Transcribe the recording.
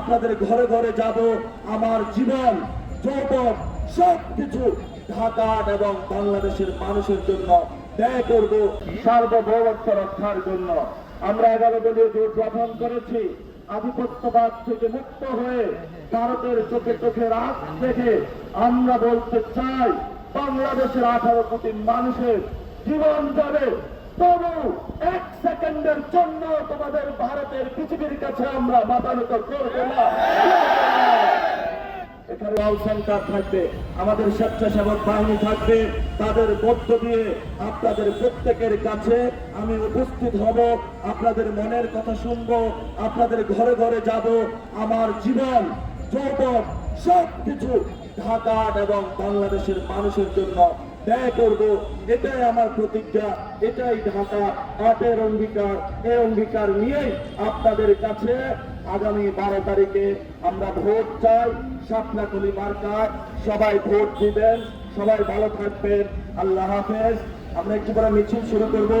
আপনাদের ঘরে ঘরে যাব। আমার জীবন যৌবন সব কিছু ঢাকা এবং বাংলাদেশের মানুষের জন্য ব্যয় করব সার্বভৌমত্ব রক্ষার জন্য। আমরা এগারো দলীয় জোট গঠন করেছি। আধিপত্যবাদ থেকে মুক্ত হয়ে ভারতের চোখে চোখে রাত দেখে আমরা বলতে চাই, বাংলাদেশের আঠারো কোটি মানুষের জীবন যাবে। তবু এক সেকেন্ডের জন্য তোমাদের ভারতের পৃথিবীর কাছে আমরা মাতানত করব না। এখানে সেন্টার থাকবে, আমাদের স্বেচ্ছাসেবক বাহিনী থাকবে, তাদের মধ্য দিয়ে আপনাদের প্রত্যেকের কাছে আমি উপস্থিত হব, আপনাদের মনের কথা শুনব, আপনাদের ঘরে ঘরে যাব, আমার জীবন, যৌবন সব কিছু ঢাকা এবং বাংলাদেশের মানুষের জন্য ব্যয় করব। এটাই আমার প্রতিজ্ঞা, এটাই ঢাকা আটের অঙ্গীকার, এই অঙ্গীকার নিয়েই আপনাদের কাছে আগামী বারো তারিখে আমরা ভোট চাই। সাপনাকলি মার্কায় সবাই ভোট দিবেন, সবাই ভালো থাকবেন। আল্লাহ হাফেজ। আমরা একটু পরে মিছিল শুরু করব।